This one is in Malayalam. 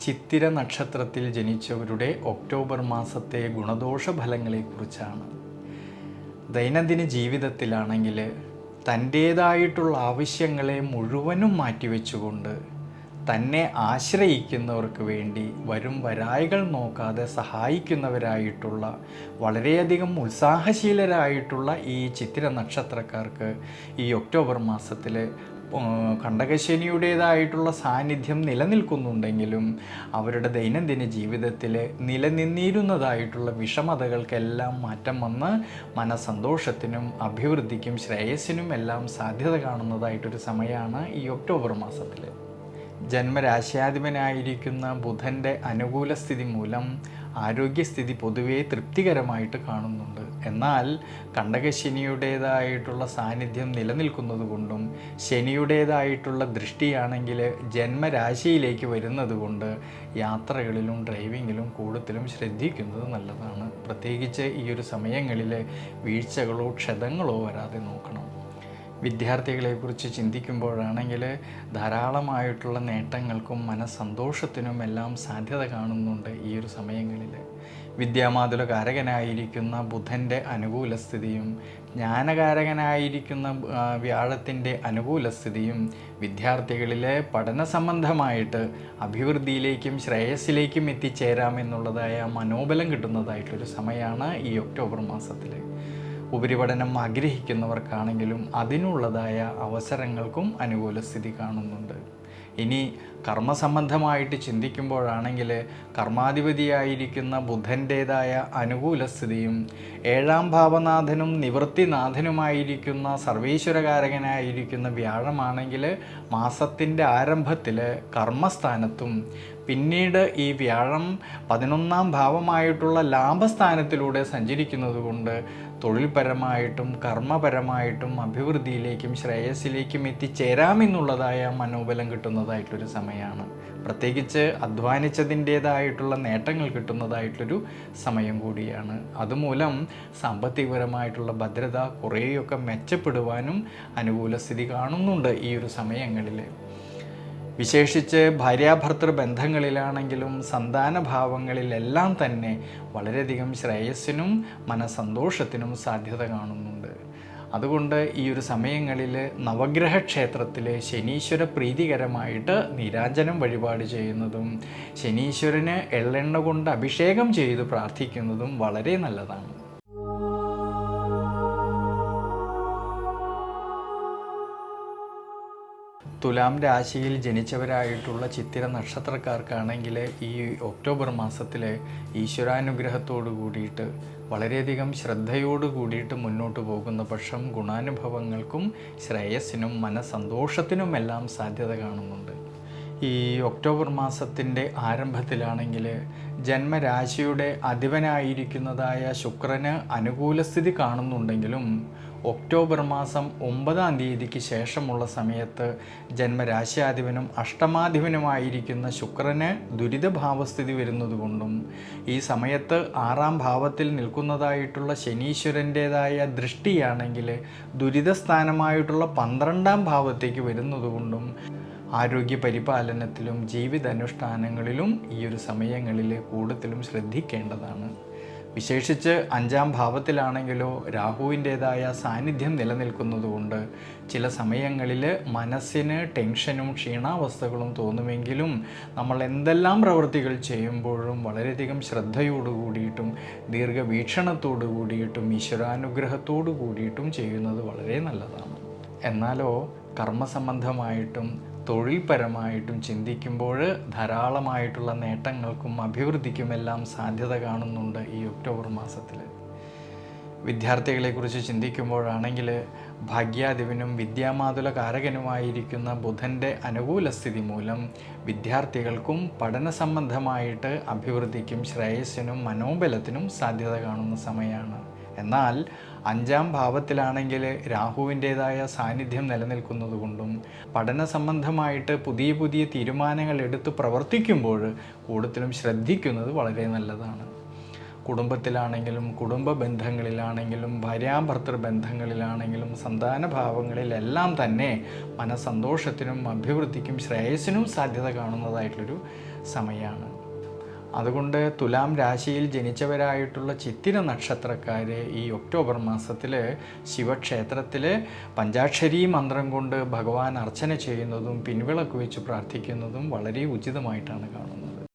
ചിത്തിര നക്ഷത്രത്തിൽ ജനിച്ചവരുടെ ഒക്ടോബർ മാസത്തെ ഗുണദോഷ ഫലങ്ങളെക്കുറിച്ചാണ് ദൈനംദിന ജീവിതത്തിലാണെങ്കിൽ തന്റേതായിട്ടുള്ള ആവശ്യങ്ങളെ മുഴുവനും മാറ്റിവെച്ചുകൊണ്ട് തന്നെ ആശ്രയിക്കുന്നവർക്ക് വേണ്ടി വരും വരായികൾ നോക്കാതെ സഹായിക്കുന്നവരായിട്ടുള്ള വളരെയധികം ഉത്സാഹശീലരായിട്ടുള്ള ഈ ചിത്തിര നക്ഷത്രക്കാർക്ക് ഈ ഒക്ടോബർ മാസത്തിൽ കണ്ടകശനിയുടേതായിട്ടുള്ള സാന്നിധ്യം നിലനിൽക്കുന്നുണ്ടെങ്കിലും അവരുടെ ദൈനംദിന ജീവിതത്തിൽ നിലനിന്നിരുന്നതായിട്ടുള്ള വിഷമതകൾക്കെല്ലാം മാറ്റം വന്ന് മനസന്തോഷത്തിനും അഭിവൃദ്ധിക്കും ശ്രേയസ്സിനും എല്ലാം സാധ്യത കാണുന്നതായിട്ടൊരു സമയമാണ് ഈ ഒക്ടോബർ മാസത്തിൽ. ജന്മരാശിയാധിപനായിരിക്കുന്ന ബുധന്റെ അനുകൂല സ്ഥിതി മൂലം ആരോഗ്യസ്ഥിതി പൊതുവേ തൃപ്തികരമായിട്ട് കാണുന്നുണ്ട്. എന്നാൽ കണ്ടകശനിയുടേതായിട്ടുള്ള സാന്നിധ്യം നിലനിൽക്കുന്നത് കൊണ്ടും ശനിയുടേതായിട്ടുള്ള ദൃഷ്ടിയാണെങ്കിൽ ജന്മരാശിയിലേക്ക് വരുന്നത് കൊണ്ട് യാത്രകളിലും ഡ്രൈവിങ്ങിലും കൂടുതലും ശ്രദ്ധിക്കുന്നത് നല്ലതാണ്. പ്രത്യേകിച്ച് ഈ ഒരു സമയങ്ങളിൽ വീഴ്ചകളോ ക്ഷതങ്ങളോ വരാതെ നോക്കണം. വിദ്യാർത്ഥികളെക്കുറിച്ച് ചിന്തിക്കുമ്പോഴാണെങ്കിൽ ധാരാളമായിട്ടുള്ള നേട്ടങ്ങൾക്കും മനസ്സന്തോഷത്തിനും എല്ലാം സാധ്യത കാണുന്നുണ്ട് ഈ ഒരു സമയങ്ങളിൽ. വിദ്യാമാതുല കാരകനായിരിക്കുന്ന ബുധന്റെ അനുകൂല സ്ഥിതിയും ജ്ഞാനകാരകനായിരിക്കുന്ന വ്യാഴത്തിന്റെ അനുകൂല സ്ഥിതിയും വിദ്യാർത്ഥികളിലെ പഠന സംബന്ധമായിട്ട് അഭിവൃദ്ധിയിലേക്കും ശ്രേയസ്സിലേക്കും എത്തിച്ചേരാമെന്നുള്ളതായ മനോബലം കിട്ടുന്നതായിട്ടൊരു സമയമാണ് ഈ ഒക്ടോബർ മാസത്തിൽ ഉപരിപഠനം ആഗ്രഹിക്കുന്നവർക്കാണെങ്കിലും അതിനുള്ളതായ അവസരങ്ങൾക്കും അനുകൂല സ്ഥിതി കാണുന്നുണ്ട്. ഇനി കർമ്മസംബന്ധമായിട്ട് ചിന്തിക്കുമ്പോഴാണെങ്കിൽ കർമാധിപതിയായിരിക്കുന്ന ബുധന്റേതായ അനുകൂല സ്ഥിതിയും ഏഴാം ഭാവനാഥനും നിവൃത്തിനാഥനുമായിരിക്കുന്ന സർവീശ്വരകാരകനായിരിക്കുന്ന വ്യാഴമാണെങ്കിൽ മാസത്തിന്റെ ആരംഭത്തിൽ കർമ്മസ്ഥാനത്തും പിന്നീട് ഈ വ്യാഴം പതിനൊന്നാം ഭാവമായിട്ടുള്ള ലാഭസ്ഥാനത്തിലൂടെ സഞ്ചരിക്കുന്നത് കൊണ്ട് തൊഴിൽപരമായിട്ടും കർമ്മപരമായിട്ടും അഭിവൃദ്ധിയിലേക്കും ശ്രേയസ്സിലേക്കും എത്തിച്ചേരാമെന്നുള്ളതായ മനോബലം കിട്ടുന്നതായിട്ടൊരു സമയമാണ്. പ്രത്യേകിച്ച് അധ്വാനിച്ചതിന്റേതായിട്ടുള്ള നേട്ടങ്ങൾ കിട്ടുന്നതായിട്ടൊരു സമയം കൂടിയാണ്. അതുമൂലം സാമ്പത്തികപരമായിട്ടുള്ള ഭദ്രത കുറേയൊക്കെ മെച്ചപ്പെടുവാനും അനുകൂല സ്ഥിതി കാണുന്നുണ്ട് ഈ ഒരു സമയങ്ങളിൽ വിശേഷിച്ച് ഭാര്യാഭർത്തൃ ബന്ധങ്ങളിലാണെങ്കിലും സന്താന ഭാവങ്ങളിലെല്ലാം തന്നെ വളരെയധികം ശ്രേയസ്സിനും മനസന്തോഷത്തിനും സാധ്യത കാണുന്നുണ്ട്. അതുകൊണ്ട് ഈ ഒരു സമയങ്ങളിൽ നവഗ്രഹ ക്ഷേത്രത്തിൽ ശനീശ്വര പ്രീതികരമായിട്ട് നീരാഞ്ജനം വഴിപാട് ചെയ്യുന്നതും ശനീശ്വരന് എള്ളെണ്ണ കൊണ്ട് അഭിഷേകം ചെയ്ത് പ്രാർത്ഥിക്കുന്നതും വളരെ നല്ലതാണ്. തുലാം രാശിയിൽ ജനിച്ചവരായിട്ടുള്ള ചിത്തിര നക്ഷത്രക്കാർക്കാണെങ്കിൽ ഈ ഒക്ടോബർ മാസത്തിൽ ഈശ്വരാനുഗ്രഹത്തോടു കൂടിയിട്ട് വളരെയധികം ശ്രദ്ധയോട് കൂടിയിട്ട് മുന്നോട്ട് പോകുന്ന പക്ഷം ഗുണാനുഭവങ്ങൾക്കും ശ്രേയസ്സിനും മനസന്തോഷത്തിനുമെല്ലാം സാധ്യത കാണുന്നുണ്ട്. ഈ ഒക്ടോബർ മാസത്തിന്റെ ആരംഭത്തിലാണെങ്കിൽ ജന്മരാശിയുടെ അധിപനായിരിക്കുന്നതായ ശുക്രന് അനുകൂല സ്ഥിതി കാണുന്നുണ്ടെങ്കിലും ഒക്ടോബർ മാസം ഒമ്പതാം തീയതിക്ക് ശേഷമുള്ള സമയത്ത് ജന്മരാശ്യാധിപനും അഷ്ടമാധിപനുമായിരിക്കുന്ന ശുക്രന് ദുരിതഭാവസ്ഥിതി വരുന്നതുകൊണ്ടും ഈ സമയത്ത് ആറാം ഭാവത്തിൽ നിൽക്കുന്നതായിട്ടുള്ള ശനീശ്വരന്റേതായ ദൃഷ്ടിയാണെങ്കിൽ ദുരിതസ്ഥാനമായിട്ടുള്ള പന്ത്രണ്ടാം ഭാവത്തേക്ക് വരുന്നതുകൊണ്ടും ആരോഗ്യ പരിപാലനത്തിലും ജീവിതാനുഷ്ഠാനങ്ങളിലും ഈ ഒരു സമയങ്ങളിൽ കൂടുതലും ശ്രദ്ധിക്കേണ്ടതാണ്. വിശേഷിച്ച് അഞ്ചാം ഭാവത്തിലാണെങ്കിലോ രാഹുവിന്റേതായ സാന്നിധ്യം നിലനിൽക്കുന്നതുകൊണ്ട് ചില സമയങ്ങളിൽ മനസ്സിന് ടെൻഷനും ക്ഷീണാവസ്ഥകളും തോന്നുമെങ്കിലും നമ്മൾ എന്തെല്ലാം പ്രവൃത്തികൾ ചെയ്യുമ്പോഴും വളരെയധികം ശ്രദ്ധയോടു കൂടിയിട്ടും ദീർഘവീക്ഷണത്തോടു കൂടിയിട്ടും ഈശ്വരാനുഗ്രഹത്തോടു കൂടിയിട്ടും ചെയ്യുന്നത് വളരെ നല്ലതാണ്. എന്നാലോ കർമ്മസംബന്ധമായിട്ടും തൊഴിൽപരമായിട്ടും ചിന്തിക്കുമ്പോൾ ധാരാളമായിട്ടുള്ള നേട്ടങ്ങൾക്കും അഭിവൃദ്ധിക്കുമെല്ലാം സാധ്യത കാണുന്നുണ്ട് ഈ ഒക്ടോബർ മാസത്തിൽ വിദ്യാർത്ഥികളെക്കുറിച്ച് ചിന്തിക്കുമ്പോഴാണെങ്കിൽ ഭാഗ്യാധിപനും വിദ്യാമാതുല കാരകനുമായിരിക്കുന്ന ബുധന്റെ അനുകൂല സ്ഥിതി മൂലം വിദ്യാർത്ഥികൾക്കും പഠന സംബന്ധമായിട്ട് അഭിവൃദ്ധിക്കും ശ്രേയസ്സിനും മനോബലത്തിനും സാധ്യത കാണുന്ന സമയമാണ്. എന്നാൽ അഞ്ചാം ഭാവത്തിലാണെങ്കിൽ രാഹുവിന്റെതായ സാന്നിധ്യം നിലനിൽക്കുന്നതുകൊണ്ടും പഠന സംബന്ധമായിട്ട് പുതിയ പുതിയ തീരുമാനങ്ങൾ എടുത്ത് പ്രവർത്തിക്കുമ്പോൾ കൂടുതലും ശ്രദ്ധിക്കുന്നത് വളരെ നല്ലതാണ്. കുടുംബത്തിലാണെങ്കിലും കുടുംബ ബന്ധങ്ങളിലാണെങ്കിലും ഭാര്യാഭർത്തൃ ബന്ധങ്ങളിലാണെങ്കിലും സന്താന ഭാവങ്ങളിലെല്ലാം തന്നെ മനസന്തോഷത്തിനും അഭിവൃദ്ധിക്കും ശ്രേയസ്സിനും സാധ്യത കാണുന്നതായിട്ടുള്ളൊരു സമയമാണ്. അതുകൊണ്ട് തുലാം രാശിയിൽ ജനിച്ചവരായിട്ടുള്ള ചിത്തിര നക്ഷത്രക്കാർ ഈ ഒക്ടോബർ മാസത്തിൽ ശിവക്ഷേത്രത്തിൽ പഞ്ചാക്ഷരി മന്ത്രം കൊണ്ട് ഭഗവാൻ അർച്ചന ചെയ്യുന്നതും പിൻവിളക്ക് വെച്ച് പ്രാർത്ഥിക്കുന്നതും വളരെ ഉചിതമായിട്ടാണ് കാണുന്നത്.